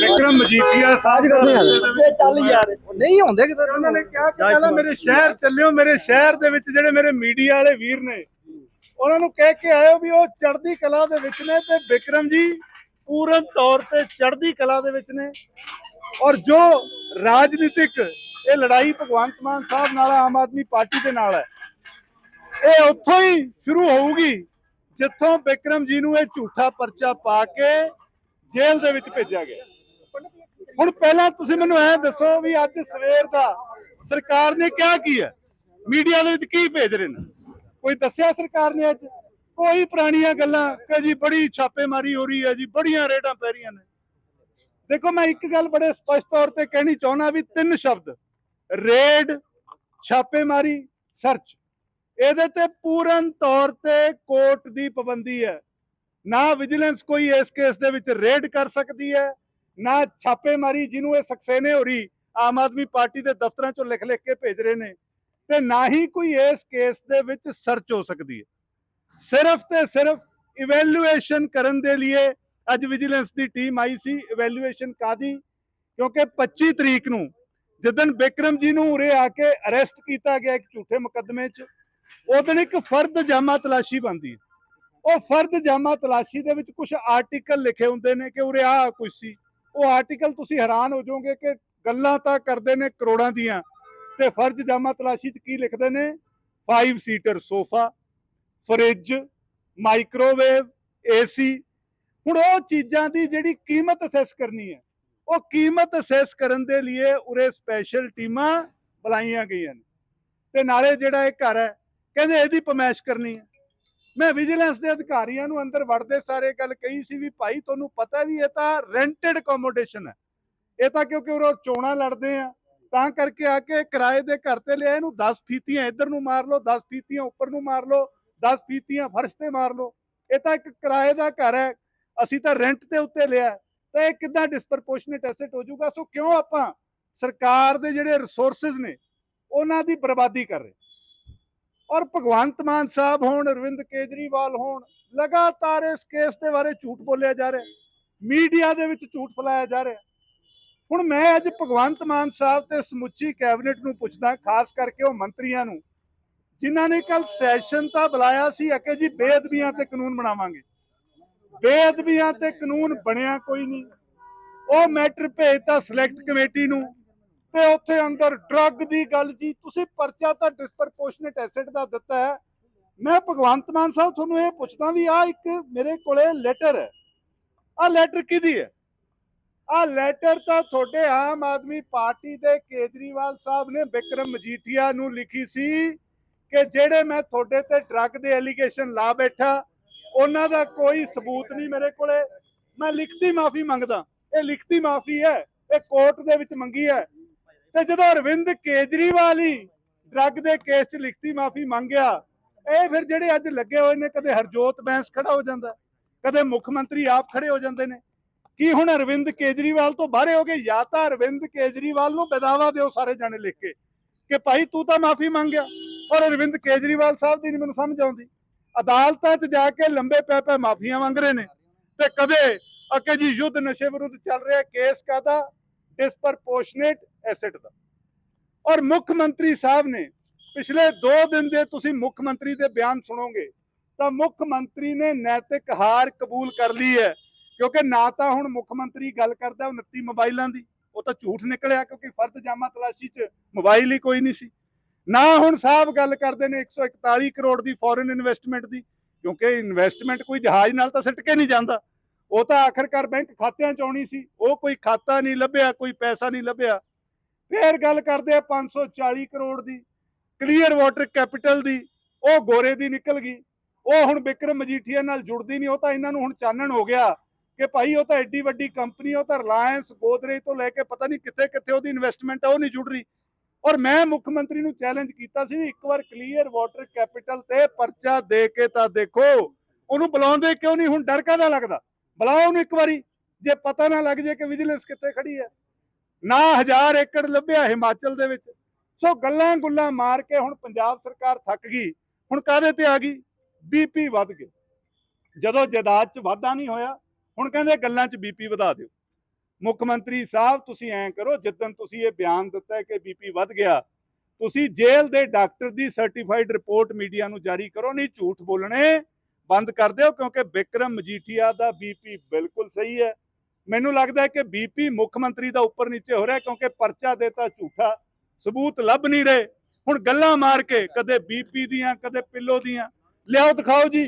ਵਿਕਰਮ ਮਜੀਠੀਆ ਸਾਹਿਬ ਚੱਲ ਯਾਰ ਨਹੀਂ ਹੁੰਦੇ ਕਿਤੇ। ਉਹਨਾਂ ਨੇ ਕਿਹਾ ਕਿ ਪਹਿਲਾਂ ਮੇਰੇ ਸ਼ਹਿਰ ਚੱਲਿਓ ਮੇਰੇ ਸ਼ਹਿਰ ਦੇ ਵਿੱਚ ਜਿਹੜੇ ਮੇਰੇ ਮੀਡੀਆ ਵਾਲੇ ਵੀਰ ਨੇ ਉਹਨਾਂ ਨੂੰ ਕਹਿ ਕੇ ਆਇਓ ਵੀ ਉਹ ਚੜ੍ਹਦੀ ਕਲਾ ਦੇ ਵਿੱਚ ਨੇ ਤੇ ਵਿਕਰਮ ਜੀ ਪੂਰਨ ਤੌਰ ਤੇ ਚੜ੍ਹਦੀ ਕਲਾ ਦੇ ਵਿੱਚ ਨੇ। ਔਰ ਜੋ ਰਾਜਨੀਤਿਕ ਇਹ ਲੜਾਈ ਭਗਵੰਤ ਮਾਨ ਸਾਹਿਬ ਨਾਲ ਆਮ ਆਦਮੀ ਪਾਰਟੀ ਦੇ ਨਾਲ ਹੈ ਇਹ ਉੱਥੋਂ ਹੀ ਸ਼ੁਰੂ ਹੋਊਗੀ ਜਿੱਥੋਂ ਵਿਕਰਮ ਜੀ ਨੂੰ ਇਹ ਝੂਠਾ ਪਰਚਾ ਪਾ ਕੇ ਜੇਲ੍ਹ ਦੇ ਵਿੱਚ ਭੇਜਿਆ ਗਿਆ। ਹੁਣ ਪਹਿਲਾਂ ਤੁਸੀਂ ਮੈਨੂੰ ਐ ਦੱਸੋ ਵੀ ਅੱਜ ਸਵੇਰ ਦਾ ਸਰਕਾਰ ਨੇ ਕਿਹਾ ਕੀ ਹੈ? ਮੀਡੀਆ ਦੇ ਵਿੱਚ ਕੀ ਭੇਜ ਰਹੇ ਨੇ? ਕੋਈ ਦੱਸਿਆ ਸਰਕਾਰ ਨੇ ਅੱਜ? ਕੋਈ ਪੁਰਾਣੀਆਂ ਗੱਲਾਂ ਕਿ ਜੀ ਬੜੀ ਛਾਪੇਮਾਰੀ ਹੋ ਰਹੀ ਹੈ ਜੀ, ਬੜੀਆਂ ਰੇਡਾਂ ਪੈ ਰਹੀਆਂ ਨੇ। ਦੇਖੋ ਮੈਂ ਇੱਕ ਗੱਲ ਬੜੇ ਸਪਸ਼ਟ ਤੌਰ ਤੇ ਕਹਿਣੀ ਚਾਹੁੰਦਾ ਵੀ ਤਿੰਨ ਸ਼ਬਦ, ਰੇਡ, ਛਾਪੇਮਾਰੀ, ਸਰਚ। ਇਹਦੇ ਤੇ ਪੂਰਨ ਤੌਰ ਤੇ ਕੋਰਟ ਦੀ ਪਾਬੰਦੀ ਹੈ। ਨਾ ਵਿਜੀਲੈਂਸ ਕੋਈ ਇਸ ਕੇਸ ਦੇ ਵਿੱਚ ਰੇਡ ਕਰ ਸਕਦੀ ਹੈ ਨਾ ਛਾਪੇਮਾਰੀ ਜਿਹਨੂੰ ਇਹ ਸਕਸੇਨੇ ਹੋ ਰਹੀ, ਆਮ ਆਦਮੀ ਪਾਰਟੀ ਦੇ ਦਫ਼ਤਰਾਂ ਚੋਂ ਲਿਖ ਲਿਖ ਕੇ ਭੇਜ ਰਹੇ ਨੇ, ਤੇ ਨਾ ਹੀ ਕੋਈ ਇਸ ਕੇਸ ਦੇ ਵਿੱਚ ਸਰਚ ਹੋ ਸਕਦੀ ਹੈ। ਸਿਰਫ ਤੇ ਸਿਰਫ ਇਵੈਲੂਏਸ਼ਨ ਕਰਨ ਦੇ ਲਈ ਅੱਜ ਵਿਜੀਲੈਂਸ ਦੀ ਟੀਮ ਆਈ ਸੀ ਇਵੈਲੂਏਸ਼ਨ ਕਾਦੀ ਕਿਉਂਕਿ 25 ਤਰੀਕ ਨੂੰ ਜਦੋਂ ਬਿਕਰਮ ਜੀ ਨੂੰ ਉਰੇ ਆ ਕੇ ਅਰੈਸਟ ਕੀਤਾ ਗਿਆ ਇੱਕ ਝੂਠੇ ਮੁਕੱਦਮੇ 'ਚ ਉਹ ਇੱਕ ਫਰਦ ਜਾਮਾ ਤਲਾਸ਼ੀ ਬੰਦੀ ਉਹ ਫਰਦ ਜਾਮਾ ਤਲਾਸ਼ੀ ਦੇ ਵਿੱਚ ਕੁਝ ਆਰਟੀਕਲ ਲਿਖੇ ਹੁੰਦੇ ਨੇ ਕਿ ਉਰੇ ਆ ਕੁਝ ਸੀ। ਉਹ ਆਰਟੀਕਲ ਤੁਸੀਂ ਹੈਰਾਨ ਹੋ ਜਾਓਗੇ ਕਿ ਗੱਲਾਂ ਤਾਂ ਕਰਦੇ ਨੇ ਕਰੋੜਾਂ ਦੀਆਂ। ਤੇ ਫਰਜ਼ ਜਾਮਾ ਤਲਾਸ਼ੀ 'ਚ ਕੀ ਲਿਖਦੇ ਨੇ? 5 seater sofa fridge microwave AC ਹੁਣ ਉਹ ਚੀਜ਼ਾਂ ਦੀ ਜਿਹੜੀ ਕੀਮਤ ਅਸੈਸ ਕਰਨੀ ਹੈ, ਉਹ ਕੀਮਤ ਅਸੈਸ ਕਰਨ ਦੇ ਲਈ ਉਰੇ ਸਪੈਸ਼ਲ ਟੀਮਾਂ ਬੁਲਾਈਆਂ ਗਈਆਂ ਨੇ। ਤੇ ਨਾਲੇ ਜਿਹੜਾ ਇਹ ਘਰ ਹੈ, ਕਹਿੰਦੇ ਇਹਦੀ ਪਮੈਸ਼ ਕਰਨੀ ਹੈ। ਮੈਂ ਵਿਜੀਲੈਂਸ ਦੇ ਅਧਿਕਾਰੀਆਂ ਨੂੰ ਅੰਦਰ ਵੜਦੇ ਸਾਰੇ ਗੱਲ ਕਹੀ ਸੀ ਵੀ ਭਾਈ ਤੁਹਾਨੂੰ ਪਤਾ ਵੀ ਇਹ ਤਾਂ ਰੈਂਟਡ ਅਕੋਮੋਡੇਸ਼ਨ ਹੈ। ਇਹ ਤਾਂ ਕਿਉਂਕਿ ਉਹ ਚੋਣਾ ਲੜਦੇ ਆ, ਤਾਂ ਕਰਕੇ ਆ ਕੇ ਕਿਰਾਏ ਦੇ ਘਰ ਤੇ ਲਿਆ, ਇਹਨੂੰ 10 ਫੀਤੀਆਂ ਇੱਧਰ ਨੂੰ ਮਾਰ ਲਓ 10 ਫੀਤੀਆਂ ਉੱਪਰ ਨੂੰ ਮਾਰ ਲਓ 10 ਫੀਤੀਆਂ ਫਰਸ਼ ਤੇ ਮਾਰ ਲਓ। ਇਹ ਤਾਂ ਇੱਕ ਕਿਰਾਏ ਦਾ ਘਰ ਹੈ, ਅਸੀਂ ਤਾਂ ਰੈਂਟ ਤੇ ਉੱਤੇ ਲਿਆ। ਤਾਂ ਇਹ ਕਿੱਦਾਂ ਡਿਸਪਰਪੋਰਸ਼ਨੇਟ ਐਸੈਟ ਹੋ ਜਾਊਗਾ? ਸੋ ਕਿਉਂ ਆਪਾਂ ਸਰਕਾਰ ਦੇ ਜਿਹੜੇ ਰਿਸੋਰਸਸ ਨੇ, ਉਹਨਾਂ ਦੀ ਬਰਬਾਦੀ ਕਰ ਰਹੇ? ਔਰ ਭਗਵੰਤ ਮਾਨ ਸਾਹਿਬ ਹੋਣ, ਅਰਵਿੰਦ ਕੇਜਰੀਵਾਲ ਹੋਣ, ਲਗਾਤਾਰ ਇਸ ਕੇਸ ਦੇ ਬਾਰੇ ਝੂਠ ਬੋਲਿਆ ਜਾ ਰਿਹਾ ਮੀਡੀਆ ਦੇ ਵਿੱਚ ਝੂਠ ਫੈਲਾਇਆ ਜਾ ਰਿਹਾ ਹੁਣ ਮੈਂ ਅੱਜ ਭਗਵੰਤ ਮਾਨ ਸਾਹਿਬ ਤੇ ਸਮੁੱਚੀ ਕੈਬਨਿਟ ਨੂੰ ਪੁੱਛਦਾ, ਖਾਸ ਕਰਕੇ ਉਹ ਮੰਤਰੀਆਂ ਨੂੰ, ਜਿਨ੍ਹਾਂ ਨੇ ਕੱਲ ਸੈਸ਼ਨ ਤਾਂ ਬੁਲਾਇਆ ਸੀ, ਅਕੇ ਜੀ ਬੇਅਦਬੀਆਂ ਤੇ ਕਾਨੂੰਨ ਬਣਾਵਾਂਗੇ। ਬੇਅਦਬੀਆਂ ਤੇ ਕਾਨੂੰਨ ਬਣਿਆ ਕੋਈ ਨਹੀਂ। ਉਹ ਮੈਟਰ ਭੇਜਤਾ, ਸਿਲੈਕਟ ਕਮੇਟੀ ਨੂੰ ਤੇ ਉੱਥੇ ਅੰਦਰ ਡਰੱਗ ਦੀ ਗੱਲ ਜੀ, ਤੁਸੀਂ ਪਰਚਾ ਤਾਂ ਡਿਸਪਰਪੋਰਸ਼ਨੇਟ ਐਸੈਟ ਦਾ ਦਿੱਤਾ ਹੈ। ਮੈਂ ਭਗਵੰਤ ਮਾਨ ਸਾਹਿਬ ਤੁਹਾਨੂੰ ਇਹ ਪੁੱਛਦਾ ਵੀ ਆ ਇੱਕ ਮੇਰੇ ਕੋਲੇ ਲੈਟਰ ਹੈ। ਆ ਲੈਟਰ ਕਿਹਦੀ ਹੈ? ਆ ਲੈਟਰ ਤਾਂ ਤੁਹਾਡੇ ਆਮ ਆਦਮੀ ਪਾਰਟੀ ਦੇ ਕੇਜਰੀਵਾਲ ਸਾਹਿਬ ਨੇ ਵਿਕਰਮ ਮਜੀਠੀਆ ਨੂੰ ਲਿਖੀ ਸੀ ਕਿ ਜਿਹੜੇ ਮੈਂ ਤੁਹਾਡੇ ਤੇ ਡਰੱਗ ਦੇ ਐਲੀਗੇਸ਼ਨ ਲਾ ਬੈਠਾ, ਉਹਨਾਂ ਦਾ ਕੋਈ ਸਬੂਤ ਨਹੀਂ ਮੇਰੇ ਕੋਲੇ। ਮੈਂ ਲਿਖਤੀ ਮਾਫੀ ਮੰਗਦਾ। ਇਹ ਲਿਖਤੀ ਮਾਫੀ ਹੈ। ਇਹ ਕੋਰਟ ਦੇ ਵਿੱਚ ਮੰਗੀ ਹੈ। ਤੇ ਜਦੋਂ ਅਰਵਿੰਦ ਕੇਜਰੀਵਾਲ ਹੀ ਡਰੱਗ ਦੇ ਕੇਸ 'ਚ ਲਿਖਤੀ ਮਾਫੀ ਮੰਗਿਆ, ਇਹ ਫਿਰ ਜਿਹੜੇ ਅੱਜ ਲੱਗੇ ਹੋਏ ਨੇ, ਕਦੇ ਹਰਜੋਤ ਬੈਂਸ ਖੜਾ ਹੋ ਜਾਂਦਾ, ਕਦੇ ਮੁੱਖ ਮੰਤਰੀ ਆਪ ਖੜੇ ਹੋ ਜਾਂਦੇ ਨੇ। ਕੀ ਹੁਣ ਅਰਵਿੰਦ ਕੇਜਰੀਵਾਲ ਤੋਂ ਬਾਹਰ ਹੋ ਗਏ? ਜਾਂ ਤਾਂ ਅਰਵਿੰਦ ਕੇਜਰੀਵਾਲ ਨੂੰ ਬਦਾਵਾ ਦਿਓ ਸਾਰੇ ਜਾਣੇ ਲਿਖ ਕੇ, ਕਿ ਭਾਈ ਤੂੰ ਤਾਂ ਮਾਫੀ ਮੰਗਿਆ। ਔਰ ਅਰਵਿੰਦ ਕੇਜਰੀਵਾਲ ਸਾਹਿਬ ਦੀ ਨਹੀਂ ਮੈਨੂੰ ਸਮਝ ਆਉਂਦੀ। ਅਦਾਲਤਾਂ 'ਚ ਜਾ ਕੇ ਲੰਬੇ ਪੈ ਪੈ ਮਾਫੀਆਂ ਮੰਗ ਰਹੇ ਨੇ। ਤੇ ਕਦੇ ਅਕੇ ਜੀ ਯੁੱਧ ਨਸ਼ੇ ਵਿਰੁੱਧ ਚੱਲ ਰਿਹਾ, ਕੇਸ ਕਾਦਾ ਡਿਸਪਰਪੋਰਸ਼ਨੇਟ ਐਸੈਟ ਦਾ। ਔਰ ਮੁੱਖ ਮੰਤਰੀ ਸਾਹਿਬ ਨੇ ਪਿਛਲੇ 2 ਦਿਨ ਦੇ ਤੁਸੀਂ ਮੁੱਖ ਮੰਤਰੀ ਦੇ ਬਿਆਨ ਸੁਣੋਗੇ, ਤਾਂ ਮੁੱਖ ਮੰਤਰੀ ਨੇ ਨੈਤਿਕ ਹਾਰ ਕਬੂਲ ਕਰ ਲਈ ਹੈ, ਕਿਉਂਕਿ ਨਾ ਤਾਂ ਹੁਣ ਮੁੱਖ ਮੰਤਰੀ ਗੱਲ ਕਰਦਾ 29 ਮੋਬਾਈਲਾਂ ਦੀ, ਉਹ ਤਾਂ ਝੂਠ ਨਿਕਲਿਆ ਕਿਉਂਕਿ ਫਰਦ ਜਾਮਾ ਤਲਾਸ਼ੀ 'ਚ ਮੋਬਾਈਲ ਹੀ ਕੋਈ ਨਹੀਂ ਸੀ। ਨਾ ਹੁਣ ਸਾਹਿਬ ਗੱਲ ਕਰਦੇ ਨੇ 141 ਕਰੋੜ ਦੀ ਫੋਰਨ ਇਨਵੈਸਟਮੈਂਟ ਦੀ, ਕਿਉਂਕਿ ਇਨਵੈਸਟਮੈਂਟ ਕੋਈ ਜਹਾਜ਼ ਨਾਲ ਤਾਂ ਸਿੱਟ ਕੇ ਨਹੀਂ ਜਾਂਦਾ। ਉਹ ਤਾਂ ਆਖਰਕਾਰ ਬੈਂਕ ਖਾਤਿਆਂ 'ਚ ਆਉਣੀ ਸੀ, ਉਹ ਕੋਈ ਖਾਤਾ ਨਹੀਂ ਲੱਭਿਆ, ਕੋਈ ਪੈਸਾ ਨਹੀਂ ਲੱਭਿਆ। ਫੇਰ ਗੱਲ ਕਰਦੇ ਆ 540 ਕਰੋੜ ਦੀ, ਕਲੀਅਰ ਵਾਟਰ ਕੈਪੀਟਲ ਦੀ, ਉਹ ਗੋਰੇ ਦੀ ਨਿਕਲ ਗਈ। ਉਹ ਹੁਣ ਵਿਕਰਮ ਮਜੀਠੀਆ ਨਾਲ ਜੁੜਦੀ ਨਹੀਂ, ਉਹ ਤਾਂ ਇਹਨਾਂ ਨੂੰ ਹੁਣ ਚਾਨਣ ਹੋ ਗਿਆ ਕਿ ਭਾਈ ਉਹ ਤਾਂ ਐਡੀ ਵੱਡੀ ਕੰਪਨੀ ਉਹ ਤਾਂ ਰਿਲਾਇੰਸ ਗੋਦਰੇਜ ਤੋਂ ਲੈ ਕੇ ਪਤਾ ਨਹੀਂ ਕਿੱਥੇ ਕਿੱਥੇ ਉਹਦੀ ਇਨਵੈਸਟਮੈਂਟ ਆ, ਉਹ ਨਹੀਂ ਜੁੜ ਰਹੀ। ਔਰ ਮੈਂ ਮੁੱਖ ਮੰਤਰੀ ਨੂੰ ਚੈਲੰਜ ਕੀਤਾ ਸੀ ਵੀ ਇੱਕ ਵਾਰ ਕਲੀਅਰ ਵਾਟਰ ਕੈਪੀਟਲ ਤੇ ਪਰਚਾ ਦੇ ਕੇ ਤਾਂ ਦੇਖੋ। ਉਹਨੂੰ ਬੁਲਾਉਂਦੇ ਕਿਉਂ ਨਹੀਂ? ਹੁਣ ਡਰ ਕਾਹਦਾ ਲੱਗਦਾ? ਬੁਲਾਓ ਉਹਨੂੰ ਇੱਕ ਵਾਰੀ, ਜੇ ਪਤਾ ਨਾ ਲੱਗ ਜੇ ਕਿ ਵਿਜੀਲੈਂਸ ਕਿੱਥੇ ਖੜੀ ਹੈ। ਨਾ ਹਜ਼ਾਰ ਏਕੜ ਲੱਭਿਆ ਹਿਮਾਚਲ ਦੇ ਵਿੱਚ। ਸੋ ਗੱਲਾਂ ਗੁੱਲਾਂ ਮਾਰ ਕੇ ਹੁਣ ਪੰਜਾਬ ਸਰਕਾਰ ਥੱਕ ਗਈ, ਹੁਣ ਕਾਹਦੇ ਤੇ ਆ ਗਈ? ਬੀਪੀ ਵੱਧ ਗਏ। ਜਦੋਂ ਜਾਇਦਾਦ 'ਚ ਵਾਧਾ ਨਹੀਂ ਹੋਇਆ, ਹੁਣ ਕਹਿੰਦੇ ਗੱਲਾਂ 'ਚ ਬੀਪੀ ਵਧਾ ਦਿਓ। ਮੁੱਖ ਮੰਤਰੀ ਸਾਹਿਬ, ਤੁਸੀਂ ਐਂ ਕਰੋ, ਜਿੱਦਣ ਤੁਸੀਂ ਇਹ ਬਿਆਨ ਦਿੱਤਾ ਹੈ ਕਿ ਬੀਪੀ ਵੱਧ ਗਿਆ, ਤੁਸੀਂ ਜੇਲ੍ਹ ਦੇ ਡਾਕਟਰ ਦੀ ਸਰਟੀਫਾਈਡ ਰਿਪੋਰਟ ਮੀਡੀਆ ਨੂੰ ਜਾਰੀ ਕਰੋ, ਨਹੀਂ ਝੂਠ ਬੋਲਣੇ। ਬੰਦ ਕਰ ਦਿਓ ਕਿਉਂਕਿ ਵਿਕਰਮ ਮਜੀਠੀਆ ਦਾ ਬੀਪੀ ਬਿਲਕੁਲ ਸਹੀ ਹੈ। ਮੈਨੂੰ ਲੱਗਦਾ ਹੈ ਕਿ ਬੀਪੀ ਮੁੱਖ ਮੰਤਰੀ ਦਾ ਉੱਪਰ ਨੀਚੇ ਹੋ ਰਿਹਾ ਕਿਉਂਕਿ ਪਰਚਾ ਦੇਤਾ ਝੂਠਾ, ਸਬੂਤ ਲੱਭ ਨਹੀਂ ਰਹੇ। ਹੁਣ ਗੱਲਾਂ ਮਾਰ ਕੇ ਕਦੇ ਬੀਪੀ ਦੀਆਂ, ਕਦੇ ਪਿੱਲੋ ਦੀਆਂ। ਲਿਆਓ, ਦਿਖਾਓ ਜੀ।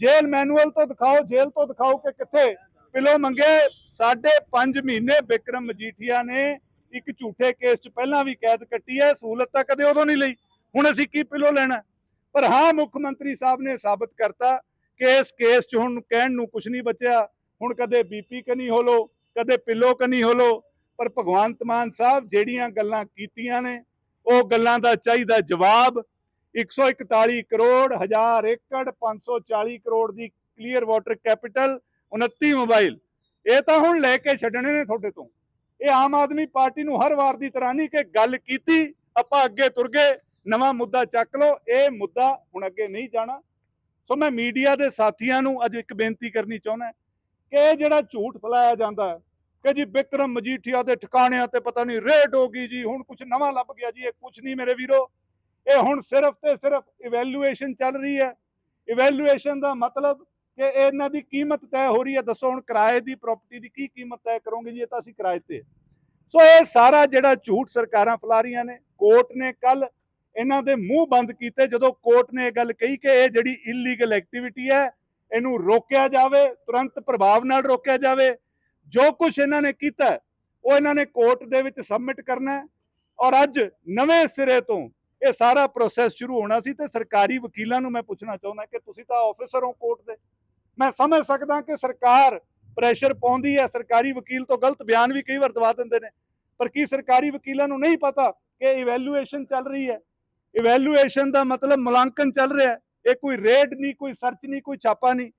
ਜੇਲ੍ਹ ਮੈਨੂਅਲ ਤੋਂ ਦਿਖਾਓ, ਜੇਲ੍ਹ ਤੋਂ ਦਿਖਾਓ ਕਿ ਕਿੱਥੇ ਪਿੱਲੋ ਮੰਗੇ। ਸਾਢੇ 5 ਮਹੀਨੇ ਵਿਕਰਮ ਮਜੀਠੀਆ ਨੇ ਇੱਕ ਝੂਠੇ ਕੇਸ 'ਚ ਪਹਿਲਾਂ ਵੀ ਕੈਦ ਕੱਟੀ ਹੈ, ਸਹੂਲਤ ਤਾਂ ਕਦੇ ਉਦੋਂ ਨਹੀਂ ਲਈ। ਹੁਣ ਅਸੀਂ ਕੀ ਪਿੱਲੋ ਲੈਣਾ? ਪਰ ਹਾਂ, ਮੁੱਖ ਮੰਤਰੀ ਸਾਹਿਬ ਨੇ ਸਾਬਤ ਕਰਤਾ ਕਿ ਇਸ ਕੇਸ 'ਚ ਹੁਣ ਕਹਿਣ ਨੂੰ ਕੁਝ ਨਹੀਂ ਬਚਿਆ। ਹੁਣ ਕਦੇ ਬੀਪੀ ਕਨੀ ਹੋਲੋ, ਕਦੇ ਪਿੱਲੋ ਕਨੀ ਹੋਲੋ, ਪਰ ਭਗਵੰਤ ਮਾਨ ਸਾਹਿਬ ਜਿਹੜੀਆਂ ਗੱਲਾਂ ਕੀਤੀਆਂ ਨੇ, ਉਹ ਗੱਲਾਂ ਦਾ ਚਾਹੀਦਾ ਜਵਾਬ। 141 ਕਰੋੜ, ਹਜ਼ਾਰ ਏਕੜ 540 ਕਰੋੜ ਦੀ ਕਲੀਅਰ ਵਾਟਰ ਕੈਪੀਟਲ 29 ਮੋਬਾਈਲ ਇਹ ਤਾਂ ਹੁਣ ਲੈ ਕੇ ਛੱਡਣੇ ਨੇ ਤੁਹਾਡੇ ਤੋਂ। ਇਹ ਆਮ ਆਦਮੀ ਪਾਰਟੀ ਨੂੰ ਹਰ ਵਾਰ ਦੀ ਤਰ੍ਹਾਂ ਨਹੀਂ ਕਿ ਗੱਲ ਕੀਤੀ, ਆਪਾਂ ਅੱਗੇ ਤੁਰ ਗਏ, ਨਵਾਂ ਮੁੱਦਾ ਚੱਕ ਲਓ। ਇਹ ਮੁੱਦਾ ਹੁਣ ਅੱਗੇ ਨਹੀਂ ਜਾਣਾ। ਸੋ ਮੈਂ ਮੀਡੀਆ ਦੇ ਸਾਥੀਆਂ ਨੂੰ ਅੱਜ ਇੱਕ ਬੇਨਤੀ ਕਰਨੀ ਚਾਹੁੰਦਾ ਕਿ ਇਹ ਜਿਹੜਾ ਝੂਠ ਫੈਲਾਇਆ ਜਾਂਦਾ ਹੈ ਕਿ ਜੀ ਬਿਕਰਮ ਮਜੀਠੀਆ ਦੇ ਠਿਕਾਣਿਆਂ ਤੇ ਪਤਾ ਨਹੀਂ ਰੇਡ ਹੋ ਗਈ ਜੀ, ਹੁਣ ਕੁਝ ਨਵਾਂ ਲੱਭ ਗਿਆ ਜੀ, ਇਹ ਕੁਝ ਨਹੀਂ ਮੇਰੇ ਵੀਰੋ। ਇਹ ਹੁਣ ਸਿਰਫ ਤੇ ਸਿਰਫ ਇਵੈਲੂਏਸ਼ਨ ਚੱਲ ਰਹੀ ਹੈ। ਇਵੈਲੂਏਸ਼ਨ ਦਾ ਮਤਲਬ ਕਿ ਇਹਨਾਂ ਦੀ ਕੀਮਤ ਤੈਅ ਹੋ ਰਹੀ ਹੈ। ਦੱਸੋ ਹੁਣ ਕਿਰਾਏ ਦੀ ਪ੍ਰਾਪਰਟੀ ਦੀ ਕੀ ਕੀਮਤ ਤੈਅ ਕਰੋਗੇ ਜੀ, ਇਹ ਤਾਂ ਅਸੀਂ ਕਿਰਾਏ ਤੇ। ਸੋ ਇਹ ਸਾਰਾ ਜਿਹੜਾ ਝੂਠ ਸਰਕਾਰਾਂ ਫੈਲਾ ਰਹੀਆਂ ਨੇ, ਕੋਰਟ ਨੇ ਕੱਲ ਇਹਨਾਂ ਦੇ ਮੂੰਹ ਬੰਦ ਕੀਤੇ ਜਦੋਂ ਕੋਰਟ ਨੇ ਇਹ ਗੱਲ ਕਹੀ ਕਿ ਇਹ ਜਿਹੜੀ ਇਲੀਗਲ ਐਕਟੀਵਿਟੀ ਹੈ, ਇਹਨੂੰ ਰੋਕਿਆ ਜਾਵੇ, ਤੁਰੰਤ ਪ੍ਰਭਾਵ ਨਾਲ ਰੋਕਿਆ ਜਾਵੇ। ਜੋ ਕੁਝ ਇਹਨਾਂ ਨੇ ਕੀਤਾ, ਉਹ ਇਹਨਾਂ ਨੇ ਕੋਰਟ ਦੇ ਵਿੱਚ ਸਬਮਿਟ ਕਰਨਾ ਔਰ ਅੱਜ ਨਵੇਂ ਸਿਰੇ ਤੋਂ ਇਹ ਸਾਰਾ ਪ੍ਰੋਸੈਸ ਸ਼ੁਰੂ ਹੋਣਾ ਸੀ ਤੇ ਸਰਕਾਰੀ ਵਕੀਲਾਂ ਨੂੰ ਮੈਂ ਪੁੱਛਣਾ ਚਾਹੁੰਦਾ ਕਿ ਤੁਸੀਂ ਤਾਂ ਆਫੀਸਰ ਹੋ ਕੋਰਟ ਦੇ। ਮੈਂ ਸਮਝ ਸਕਦਾ ਕਿ ਸਰਕਾਰ ਪ੍ਰੈਸ਼ਰ ਪਾਉਂਦੀ ਹੈ, ਸਰਕਾਰੀ ਵਕੀਲ ਤੋਂ ਗਲਤ ਬਿਆਨ ਵੀ ਕਈ ਵਾਰ ਦਵਾ ਦਿੰਦੇ ਨੇ। ਪਰ ਕੀ ਸਰਕਾਰੀ ਵਕੀਲਾਂ ਨੂੰ ਨਹੀਂ ਪਤਾ ਕਿ ਇਵੈਲੂਏਸ਼ਨ ਚੱਲ ਰਹੀ ਹੈ? ਇਵੈਲੂਏਸ਼ਨ ਦਾ ਮਤਲਬ ਮੁਲਾਂਕਣ ਚੱਲ ਰਿਹਾ ਹੈ। ਇਹ ਕੋਈ ਰੇਡ ਨਹੀਂ ਕੋਈ ਸਰਚ ਨਹੀਂ ਕੋਈ ਛਾਪਾ ਨਹੀਂ।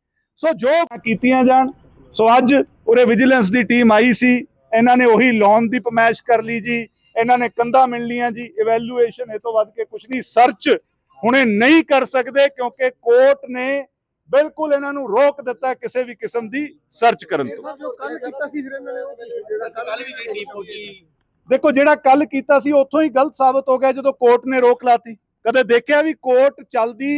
ਸੋ ਜੋ ਕੀਤੀਆਂ ਜਾਣ ਸੋ ਅੱਜ ਉਰੇ ਵਿਜੀਲੈਂਸ ਦੀ ਟੀਮ ਆਈ ਸੀ। ਇਹਨਾਂ ਨੇ ਉਹੀ ਲੋਨ ਦੀ ਪਮੈਸ਼ ਕਰ ਲਈ ਜੀ। ਇਹਨਾਂ ਨੇ ਕੰਧਾਂ ਮਿਲ ਲੀਆਂ ਜੀ। ਇਵੈਲੂਏਸ਼ਨ ਇਹ ਤੋਂ ਵੱਧ ਕੇ ਕੁਝ ਨਹੀਂ ਸਰਚ ਹੁਣੇ ਨਹੀਂ ਕਰ ਸਕਦੇ ਕਿਉਂਕਿ ਕੋਰਟ ਨੇ ਬਿਲਕੁਲ ਇਹਨਾਂ ਨੂੰ ਰੋਕ ਦਿੱਤਾ ਕਿਸੇ ਵੀ ਕਿਸਮ ਦੀ ਸਰਚ ਕਰਨ ਤੋਂ। ਜੋ ਕੱਲ ਕੀਤਾ ਸੀ ਫਿਰ ਇਹਨਾਂ ਨੇ ਉਹ ਕੀ ਸੀ ਜਿਹੜਾ ਕੱਲ ਵੀ ਜਿਹੜੀ ਪਹੁੰਚੀ। ਦੇਖੋ, ਜਿਹੜਾ ਕੱਲ ਕੀਤਾ ਸੀ, ਉੱਥੋਂ ਹੀ ਗਲਤ ਸਾਬਤ ਹੋ ਗਿਆ ਜਦੋਂ ਕੋਰਟ ਨੇ ਰੋਕ ਲਾਤੀ। ਕਦੇ ਦੇਖਿਆ ਵੀ ਕੋਰਟ ਚੱਲਦੀ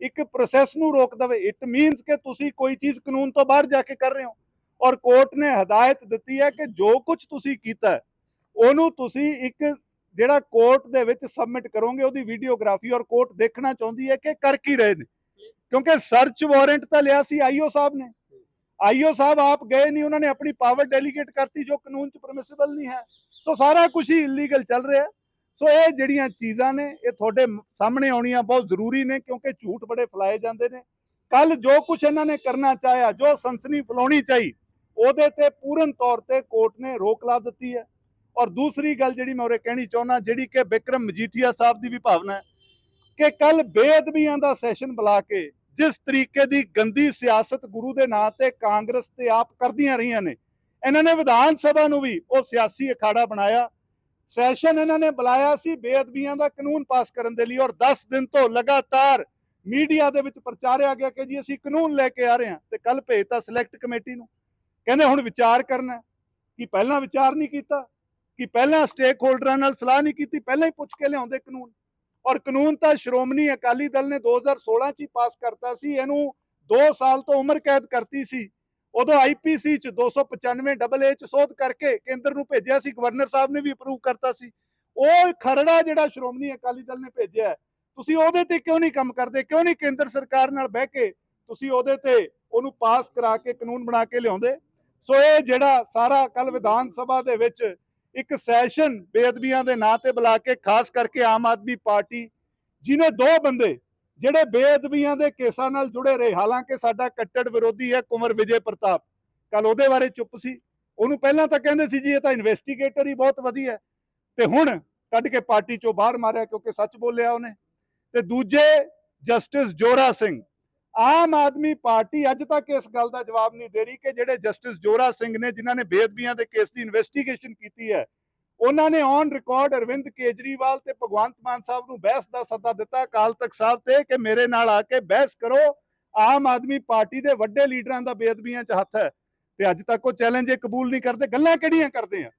ਇੱਕ ਪ੍ਰੋਸੈਸ ਨੂੰ ਰੋਕ ਦਵੇ? ਇਟ ਮੀਨਸ ਕਿ ਤੁਸੀਂ ਕੋਈ ਚੀਜ਼ ਕਾਨੂੰਨ ਤੋਂ ਬਾਹਰ ਜਾ ਕੇ ਕਰ ਰਹੇ ਹੋ। ਔਰ ਕੋਰਟ ਨੇ ਹਦਾਇਤ ਦਿੱਤੀ ਹੈ ਕਿ ਜੋ ਕੁਝ ਤੁਸੀਂ ਕੀਤਾ ਉਹਨੂੰ ਤੁਸੀਂ ਇੱਕ ਜਿਹੜਾ ਕੋਰਟ ਦੇ ਵਿੱਚ ਸਬਮਿਟ ਕਰੋਗੇ, ਉਹਦੀ ਵੀਡੀਓਗ੍ਰਾਫੀ ਔਰ ਕੋਰਟ ਦੇਖਣਾ ਚਾਹੁੰਦੀ ਹੈ ਕਿ ਕਰ ਕੀ ਰਹੇ ਨੇ। ਕਿਉਂਕਿ ਸਰਚ ਵਾਰੰਟ ਤਾਂ ਲਿਆ ਸੀ ਆਈਓ ਸਾਹਿਬ ਨੇ। ਆਈਓ ਸਾਹਿਬ, ਆਪ ਗਏ ਨਹੀਂ, ਉਹਨਾਂ ਨੇ ਆਪਣੀ ਪਾਵਰ ਡੈਲੀਗੇਟ ਕਰਤੀ ਜੋ ਕਾਨੂੰਨ 'ਚ ਪਰਮਿਸਿਬਲ ਨਹੀਂ ਹੈ। ਸੋ ਸਾਰਾ ਕੁਝ ਹੀ ਇਲੀਗਲ ਚੱਲ ਰਿਹਾ ਸੋ ਇਹ ਜਿਹੜੀਆਂ ਚੀਜ਼ਾਂ ਨੇ, ਇਹ ਤੁਹਾਡੇ ਸਾਹਮਣੇ ਆਉਣੀਆਂ ਬਹੁਤ ਜ਼ਰੂਰੀ ਨੇ ਕਿਉਂਕਿ ਝੂਠ ਬੜੇ ਫੈਲਾਏ ਜਾਂਦੇ ਨੇ। ਕੱਲ ਜੋ ਕੁਝ ਇਹਨਾਂ ਨੇ ਕਰਨਾ ਚਾਹਿਆ, ਜੋ ਸਨਸਨੀ ਫੈਲਾਉਣੀ ਚਾਹੀ, ਉਹਦੇ ਤੇ ਪੂਰਨ ਤੌਰ ਤੇ ਕੋਰਟ ਨੇ ਰੋਕ ਲਾ ਦਿੱਤੀ ਹੈ। ਔਰ ਦੂਸਰੀ ਗੱਲ ਜਿਹੜੀ ਮੈਂ ਉਰੇ ਕਹਿਣੀ ਚਾਹੁੰਦਾ, ਜਿਹੜੀ ਕਿ ਵਿਕਰਮ ਮਜੀਠੀਆ ਸਾਹਿਬ ਦੀ ਵੀ ਭਾਵਨਾ ਹੈ ਕਿ ਕੱਲ ਬੇਅਦਬੀਆਂ ਦਾ ਸੈਸ਼ਨ ਬੁਲਾ ਕੇ ਜਿਸ ਤਰੀਕੇ ਦੀ ਗੰਦੀ ਸਿਆਸਤ ਗੁਰੂ ਦੇ ਨਾਂ ਤੇ ਕਾਂਗਰਸ ਤੇ ਆਪ ਕਰਦੀਆਂ ਰਹੀਆਂ ਨੇ, ਇਹਨਾਂ ਨੇ ਵਿਧਾਨ ਸਭਾ ਨੂੰ ਵੀ ਉਹ ਸਿਆਸੀ ਅਖਾੜਾ ਬਣਾਇਆ। ਸੈਸ਼ਨ ਇਹਨਾਂ ਨੇ ਬੁਲਾਇਆ ਸੀ, ਬੇਅਦਬੀਆਂ ਦਾ ਕਾਨੂੰਨ ਪਾਸ ਕਰਨ ਦੇ ਲਈ ਔਰ 10 ਦਿਨ ਤੋਂ ਲਗਾਤਾਰ ਮੀਡੀਆ ਦੇ ਵਿੱਚ ਪ੍ਰਚਾਰਿਆ ਗਿਆ ਕਿ ਜੀ ਅਸੀਂ ਕਾਨੂੰਨ ਲੈ ਕੇ ਆ ਰਹੇ ਹਾਂ ਤੇ ਕੱਲ ਭੇਜਤਾ ਸਿਲੈਕਟ ਕਮੇਟੀ ਨੂੰ। ਕਹਿੰਦੇ ਹੁਣ ਵਿਚਾਰ ਕਰਨਾ ਕਿ ਪਹਿਲਾਂ ਵਿਚਾਰ ਨਹੀਂ ਕੀਤਾ, ਕਿ ਪਹਿਲਾਂ ਸਟੇਕ ਹੋਲਡਰਾਂ ਨਾਲ ਸਲਾਹ ਨਹੀਂ ਕੀਤੀ, ਪਹਿਲਾਂ ਹੀ ਪੁੱਛ ਕੇ ਲਿਆਉਂਦੇ ਕਾਨੂੰਨ। ਔਰ ਕਾਨੂੰਨ ਤਾਂ ਸ਼੍ਰੋਮਣੀ ਅਕਾਲੀ ਦਲ ਨੇ 2016 ਚ ਹੀ ਪਾਸ ਕਰਤਾ ਸੀ, ਇਹਨੂੰ 2 ਸਾਲ ਤੋਂ ਉਮਰ ਕੈਦ ਕਰਤੀ ਸੀ। ਉਦੋਂ ਆਈਪੀਸੀ ਚ 295 ਡਬਲ ਏ ਚ ਸੋਧ ਕਰਕੇ ਕੇਂਦਰ ਨੂੰ ਭੇਜਿਆ ਸੀ, ਗਵਰਨਰ ਸਾਹਿਬ ਨੇ ਵੀ ਅਪਰੂਵ ਕਰਤਾ ਸੀ। ਉਹ ਖਰੜਾ ਜਿਹੜਾ ਸ਼੍ਰੋਮਣੀ ਅਕਾਲੀ ਦਲ ਨੇ ਭੇਜਿਆ ਤੁਸੀਂ ਉਹਦੇ ਤੇ ਕਿਉਂ ਨਹੀਂ ਕੰਮ ਕਰਦੇ? ਕਿਉਂ ਨਹੀਂ ਕੇਂਦਰ ਸਰਕਾਰ ਨਾਲ ਬਹਿ ਕੇ ਤੁਸੀਂ ਉਹਦੇ ਤੇ ਉਹਨੂੰ ਪਾਸ ਕਰਾ ਕੇ ਕਾਨੂੰਨ ਬਣਾ ਕੇ ਲਿਆਉਂਦੇ? ਸੋ ਇਹ ਜਿਹੜਾ ਸਾਰਾ ਕੱਲ ਵਿਧਾਨ ਸਭਾ ਦੇ ਵਿੱਚ ਇੱਕ ਸੈਸ਼ਨ ਬੇਅਦਬੀਆਂ ਦੇ ਨਾਂ ਤੇ ਬੁਲਾ ਕੇ ਖਾਸ ਕਰਕੇ ਆਮ ਆਦਮੀ ਪਾਰਟੀ ਜਿਨੇ ਦੋ ਬੰਦੇ ਜਿਹੜੇ ਬੇਅਦਬੀਆਂ ਦੇ ਕੇਸਾਂ ਨਾਲ ਜੁੜੇ ਰਹੇ, ਹਾਲਾਂਕਿ ਸਾਡਾ ਕੱਟੜ ਵਿਰੋਧੀ ਹੈ ਕੁਮਰ ਵਿਜੇ ਪ੍ਰਤਾਪ। ਕੱਲ ਉਹਦੇ ਬਾਰੇ ਚੁੱਪ ਸੀ। ਉਹਨੂੰ ਪਹਿਲਾਂ ਤਾਂ ਕਹਿੰਦੇ ਸੀ ਜੀ, ਇਹ ਤਾਂ ਇਨਵੈਸਟੀਗੇਟਰ ਹੀ ਬਹੁਤ ਵਧੀਆ ਤੇ ਹੁਣ ਕੱਢ ਕੇ ਪਾਰਟੀ ਚੋਂ ਬਾਹਰ ਮਾਰਿਆ ਕਿਉਂਕਿ ਸੱਚ ਬੋਲਿਆ ਉਹਨੇ। ਤੇ ਦੂਜੇ ਜਸਟਿਸ ਜੋਰਾ ਸਿੰਘ ਆਮ ਆਦਮੀ ਪਾਰਟੀ ਅੱਜ ਤੱਕ ਇਸ ਗੱਲ ਦਾ ਜਵਾਬ ਨਹੀਂ ਦੇ ਰਹੀ ਕਿ ਜਿਹੜੇ ਜਸਟਿਸ ਜੋਰਾ ਸਿੰਘ ਨੇ, ਜਿਨ੍ਹਾਂ ਨੇ ਬੇਅਦਬੀਆਂ ਦੇ ਕੇਸ ਦੀ ਇਨਵੈਸਟੀਗੇਸ਼ਨ ਕੀਤੀ ਹੈ, ਉਹਨਾਂ ਨੇ ਔਨ ਰਿਕਾਰਡ ਅਰਵਿੰਦ ਕੇਜਰੀਵਾਲ ਤੇ ਭਗਵੰਤ ਮਾਨ ਸਾਹਿਬ ਨੂੰ ਬਹਿਸ ਦਾ ਸੱਦਾ ਦਿੱਤਾ। ਅਕਾਲ ਤਖਤ ਸਾਹਿਬ ਤੇ ਕਿ ਮੇਰੇ ਨਾਲ ਆ ਕੇ ਬਹਿਸ ਕਰੋ। ਆਮ ਆਦਮੀ ਪਾਰਟੀ ਦੇ ਵੱਡੇ ਲੀਡਰਾਂ ਦਾ ਬੇਅਦਬੀਆਂ 'ਚ ਹੱਥ ਹੈ ਤੇ ਅੱਜ ਤੱਕ ਉਹ ਚੈਲੰਜ ਇਹ ਕਬੂਲ ਨਹੀਂ ਕਰਦੇ। ਗੱਲਾਂ ਕਿਹੜੀਆਂ ਕਰਦੇ ਆ?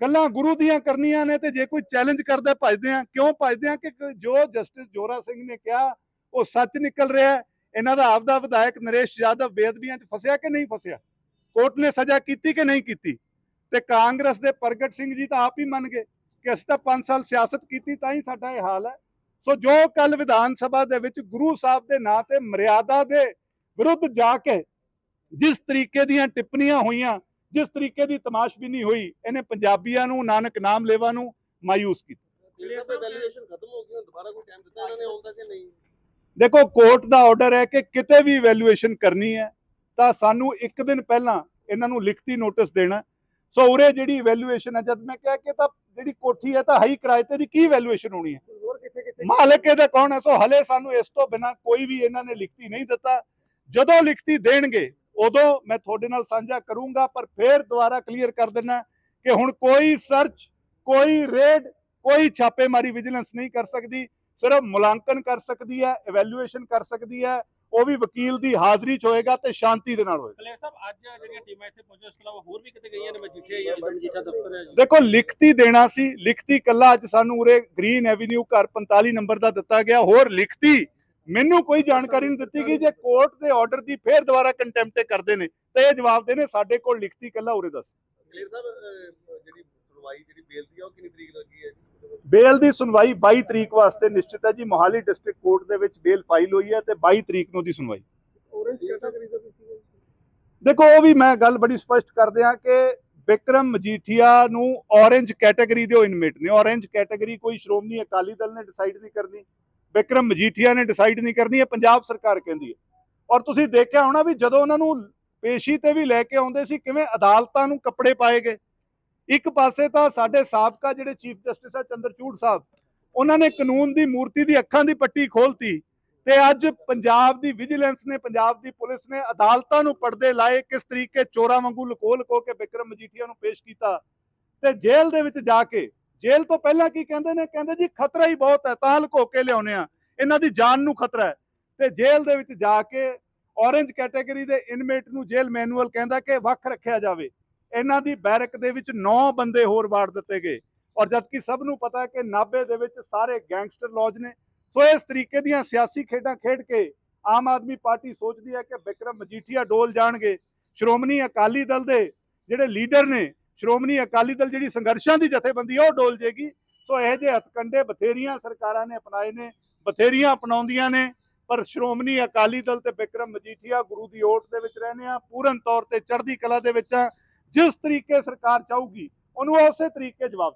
ਗੱਲਾਂ ਗੁਰੂ ਦੀਆਂ ਕਰਨੀਆਂ ਨੇ ਤੇ ਜੇ ਕੋਈ ਚੈਲੰਜ ਕਰਦਾ, ਭੱਜਦੇ ਆ। ਕਿਉਂ ਭੱਜਦੇ ਆ? ਕਿ ਜੋ ਜਸਟਿਸ ਜੋਰਾ ਸਿੰਘ ਨੇ ਕਿਹਾ, ਉਹ ਸੱਚ ਨਿਕਲ ਰਿਹਾ ਹੈ। ਇਹਨਾਂ ਦਾ ਆਪਦਾ ਵਿਧਾਇਕ ਨਰੇਸ਼ ਯਾਦਵ ਬੇਅਦਬੀਆਂ 'ਚ ਫਸਿਆ ਕਿ ਨਹੀਂ ਫਸਿਆ? ਕੋਰਟ ਨੇ ਸਜ਼ਾ ਕੀਤੀ ਕਿ ਨਹੀਂ ਕੀਤੀ? ਤੇ ਕਾਂਗਰਸ ਦੇ ਪ੍ਰਗਟ ਸਿੰਘ ਜੀ ਤਾਂ ਆਪ ਹੀ ਮੰਨ ਗਏ ਕਿ ਅਸੀਂ ਤਾਂ 5 ਸਾਲ ਸਿਆਸਤ ਕੀਤੀ ਤਾਂ ਹੀ ਸਾਡਾ ਇਹ ਹਾਲ ਹੈ। ਸੋ ਜੋ ਕੱਲ ਵਿਧਾਨ ਸਭਾ ਦੇ ਵਿੱਚ ਗੁਰੂ ਸਾਹਿਬ ਦੇ ਨਾਂ ਤੇ ਮਰਿਆਦਾ ਦੇ ਵਿਰੁੱਧ ਜਾ ਕੇ ਜਿਸ ਤਰੀਕੇ ਦੀਆਂ ਟਿੱਪਣੀਆਂ ਹੋਈਆਂ, ਜਿਸ ਤਰੀਕੇ ਦੀ ਤਮਾਸ਼ਬੀਨੀ ਹੋਈ, ਇਹਨੇ ਪੰਜਾਬੀਆਂ ਨੂੰ, ਨਾਨਕ ਨਾਮ ਲੇਵਾ ਨੂੰ ਮਾਯੂਸ ਕੀਤਾ। ਵੈਲਿਊਏਸ਼ਨ ਖਤਮ ਹੋ ਗਈ, ਹੁਣ ਦੁਬਾਰਾ ਕੋਈ ਟਾਈਮ ਦਿੱਤਾ ਇਹਨਾਂ ਨੇ ਆਉਣ ਕਿ ਨਹੀਂ? ਦੇਖੋ ਕੋਰਟ ਦਾ ਆਰਡਰ ਹੈ ਕਿ ਕਿਤੇ ਵੀ ਵੈਲਿਊਏਸ਼ਨ ਕਰਨੀ ਹੈ ਤਾਂ ਸਾਨੂੰ ਇੱਕ ਦਿਨ ਪਹਿਲਾਂ ਇਹਨਾਂ ਨੂੰ ਲਿਖਤੀ ਨੋਟਿਸ ਦੇਣਾ ਸੋ ਉਰੇ ਜਿਹੜੀ ਵੈਲਿਊਏਸ਼ਨ ਹੈ ਜਦ ਮੈਂ ਕਿਹਾ ਕਿ ਤਾਂ ਜਿਹੜੀ ਕੋਠੀ ਹੈ ਤਾਂ ਹਾਈ ਕਿਰਾਏ ਤੇ ਦੀ ਕੀ ਵੈਲਿਊਏਸ਼ਨ ਹੋਣੀ ਹੈ? ਮਾਲਕ ਇਹਦਾ ਕੌਣ ਹੈ? ਸੋ ਹਲੇ ਸਾਨੂੰ ਇਸ ਤੋਂ ਬਿਨਾ ਕੋਈ ਵੀ ਇਹਨਾਂ ਨੇ ਲਿਖਤੀ ਨਹੀਂ ਦਿੱਤਾ। ਜਦੋਂ ਲਿਖਤੀ ਦੇਣਗੇ ਉਦੋਂ ਮੈਂ ਤੁਹਾਡੇ ਨਾਲ ਸਾਂਝਾ ਕਰੂੰਗਾ ਪਰ ਫੇਰ ਦੁਬਾਰਾ ਕਲੀਅਰ ਕਰ ਦਿੰਨਾ ਕਿ ਹੁਣ ਕੋਈ ਸਰਚ ਕੋਈ ਰੇਡ ਕੋਈ ਛਾਪੇਮਾਰੀ ਵਿਜੀਲੈਂਸ ਨਹੀਂ ਕਰ ਸਕਦੀ। ਸਿਰਫ ਮੁਲਾਂਕਣ ਕਰ ਸਕਦੀ ਹੈ ਇਵੈਲੂਏਸ਼ਨ ਕਰ ਸਕਦੀ ਹੈ ਉਹ ਵੀ ਵਕੀਲ ਦੀ ਹਾਜ਼ਰੀ 'ਚ ਹੋਏਗਾ ਤੇ ਸ਼ਾਂਤੀ ਦੇ ਨਾਲ ਹੋਏਗਾ। ਕਲੇਰ ਸਾਹਿਬ ਅੱਜ ਜਿਹੜੀਆਂ ਟੀਮਾਂ ਇੱਥੇ ਪਹੁੰਚੀਆਂ ਇਸ ਤੋਂ ਇਲਾਵਾ ਹੋਰ ਵੀ ਕਿਤੇ ਗਈਆਂ ਨੇ? ਮਜੀਠੇ ਜਾਂ ਮਜੀਠਾ ਦਫ਼ਤਰ ਹੈ। ਜੀ ਦੇਖੋ ਲਿਖਤੀ ਦੇਣਾ ਸੀ ਲਿਖਤੀ ਕੱਲਾ ਅੱਜ ਸਾਨੂੰ ਉਰੇ ਗ੍ਰੀਨ ਐਵੀਨਿਊ ਘਰ 45 ਨੰਬਰ ਦਾ ਦਿੱਤਾ ਗਿਆ ਹੋਰ ਲਿਖਤੀ ਮੈਨੂੰ ਕੋਈ ਜਾਣਕਾਰੀ ਨਹੀਂ ਦਿੱਤੀ ਗਈ ਜੇ ਕੋਰਟ ਦੇ ਆਰਡਰ ਦੀ ਫੇਰ ਦੁਬਾਰਾ ਕੰਟੈਂਪਟ ਕਰਦੇ ਨੇ ਤੇ ਇਹ ਜਵਾਬ ਦੇਣੇ ਸਾਡੇ ਕੋਲ ਲਿਖਤੀ ਕੱਲਾ ਉਰੇ ਦੱਸ। ਕਲੀਅਰ ਸਾਹਿਬ ਜਿਹੜੀ ਸੁਣਵਾਈ ਜਿਹੜੀ ਬੇਲ ਦੀ ਆ ਉਹ ਕਿੰਨੀ ਤਰੀਕ ਲੱਗੀ ਹੈ ਜੀ? ਬੇਲ ਦੀ ਸੁਣਵਾਈ 22 ਤਰੀਕ ਵਾਸਤੇ ਨਿਸ਼ਚਿਤ ਹੈ ਜੀ। ਮੋਹਾਲੀ ਡਿਸਟ੍ਰਿਕਟ ਕੋਰਟ ਦੇ ਵਿੱਚ ਬੇਲ ਫਾਈਲ ਹੋਈ ਹੈ ਤੇ 22 ਤਰੀਕ ਨੂੰ ਦੀ ਸੁਣਵਾਈ। ਦਾ ਦੇਖੋ ਉਹ ਵੀ ਮੈਂ ਗੱਲ ਬੜੀ ਸਪਸ਼ਟ ਕਰ ਦਿਆਂ ਕਿ ਵਿਕਰਮ ਮਜੀਠੀਆ ਨੂੰ ਔਰੇਂਜ ਕੈਟਾਗਰੀ ਦੇ ਉਹ ਇਨਮੇਟ ਨੇ। ਔਰੇਂਜ ਕੈਟਾਗਰੀ ਕੋਈ ਸ਼੍ਰੋਮਣੀ ਅਕਾਲੀ ਦਲ ਨੇ ਡਿਸਾਈਡ ਨਹੀਂ ਕਰਨੀ। ਵਿਕਰਮ ਮਜੀਠੀਆ ਨੇ ਡਿਸਾਈਡ ਨਹੀਂ ਕਰਨੀ। ਇਹ ਪੰਜਾਬ ਸਰਕਾਰ ਕਹਿੰਦੀ ਹੈ। ਔਰ ਤੁਸੀਂ ਦੇਖਿਆ ਹੋਣਾ ਵੀ ਜਦੋਂ ਉਹਨਾਂ ਨੂੰ ਪੇਸ਼ੀ ਤੇ ਵੀ ਲੈ ਕੇ ਆਉਂਦੇ ਸੀ ਕਿਵੇਂ ਅਦਾਲਤਾਂ ਨੂੰ ਕੱਪੜੇ ਪਾਏ ਗਏ। ਇੱਕ ਪਾਸੇ ਤਾਂ ਸਾਡੇ ਸਾਬਕਾ ਜਿਹੜੇ ਚੀਫ ਜਸਟਿਸ ਆ ਚੰਦਰਚੂੜ ਸਾਹਿਬ, ਉਹਨਾਂ ਨੇ ਕਾਨੂੰਨ ਦੀ ਮੂਰਤੀ ਦੀ ਅੱਖਾਂ ਦੀ ਪੱਟੀ ਖੋਲਤੀ ਤੇ ਅੱਜ ਪੰਜਾਬ ਦੀ ਵਿਜੀਲੈਂਸ ਨੇ, ਪੰਜਾਬ ਦੀ ਪੁਲਿਸ ਨੇ ਅਦਾਲਤਾਂ ਨੂੰ ਪਰਦੇ ਲਾਏ ਕਿਸ ਤਰੀਕੇ ਚੋਰਾਂ ਵਾਂਗੂ ਲੁਕੋ ਲੁਕੋ ਕੇ ਵਿਕਰਮ ਮਜੀਠੀਆ ਨੂੰ ਪੇਸ਼ ਕੀਤਾ। ਤੇ ਜੇਲ੍ਹ ਦੇ ਵਿੱਚ ਜਾ ਕੇ, ਜੇਲ੍ਹ ਤੋਂ ਪਹਿਲਾਂ ਕੀ ਕਹਿੰਦੇ ਨੇ? ਕਹਿੰਦੇ ਜੀ ਖਤਰਾ ਹੀ ਬਹੁਤ ਹੈ, ਤਾਂ ਲੁਕੋ ਕੇ ਲਿਆਉਨੇ ਆ ਇਹਨਾਂ ਦੀ ਜਾਨ ਨੂੰ ਖਤਰਾ ਹੈ। ਤੇ ਜੇਲ੍ਹ ਦੇ ਵਿੱਚ ਜਾ ਕੇ ਔਰੇਂਜ ਕੈਟਾਗਰੀ ਦੇ ਇਨਮੇਟ ਨੂੰ ਜੇਲ੍ਹ ਮੈਨੂਅਲ ਕਹਿੰਦਾ ਕਿ ਵੱਖ ਰੱਖਿਆ ਜਾਵੇ। ਇਹਨਾਂ ਦੀ ਬੈਰਕ ਦੇ ਵਿੱਚ 9 ਬੰਦੇ ਹੋਰ ਵਾੜ ਦਿੱਤੇ ਗਏ। ਔਰ ਜਦਕਿ ਸਭ ਨੂੰ ਪਤਾ ਹੈ ਕਿ ਨਾਭੇ ਦੇ ਵਿੱਚ ਸਾਰੇ ਗੈਂਗਸਟਰ ਲੌਜ ਨੇ, ਸੋ ਇਸ ਤਰੀਕੇ ਦੀਆਂ ਸਿਆਸੀ ਖੇਡਾਂ ਖੇਡ ਕੇ ਆਮ ਆਦਮੀ ਪਾਰਟੀ ਸੋਚਦੀ ਹੈ ਕਿ ਬਿਕਰਮ ਮਜੀਠੀਆ ਡੋਲ ਜਾਣਗੇ। ਸ਼੍ਰੋਮਣੀ ਅਕਾਲੀ ਦਲ ਦੇ ਜਿਹੜੇ ਲੀਡਰ ਨੇ, ਸ਼੍ਰੋਮਣੀ ਅਕਾਲੀ ਦਲ ਜਿਹੜੀ ਸੰਘਰਸ਼ਾਂ ਦੀ ਜਥੇਬੰਦੀ ਹੈ ਉਹ ਡੋਲ ਜੇਗੀ। ਸੋ ਇਹੋ ਜਿਹੇ ਹਥਕੰਡੇ ਬਥੇਰੀਆਂ ਸਰਕਾਰਾਂ ਨੇ ਅਪਣਾਏ ਨੇ, ਬਥੇਰੀਆਂ ਅਪਣਾਉਂਦੀਆਂ ਨੇ, ਪਰ ਸ਼੍ਰੋਮਣੀ ਅਕਾਲੀ ਦਲ ਤੇ ਬਿਕਰਮ ਮਜੀਠੀਆ ਗੁਰੂ ਦੀ ਓਟ ਦੇ ਵਿੱਚ ਰਹਿੰਦੇ ਆ, ਪੂਰਨ ਤੌਰ ਤੇ ਚੜ੍ਹਦੀ ਕਲਾ ਦੇ ਵਿੱਚ ਆ। ਜਿਸ ਤਰੀਕੇ ਸਰਕਾਰ ਚਾਹੂਗੀ ਉਹਨੂੰ ਉਸੇ ਤਰੀਕੇ ਜਵਾਬ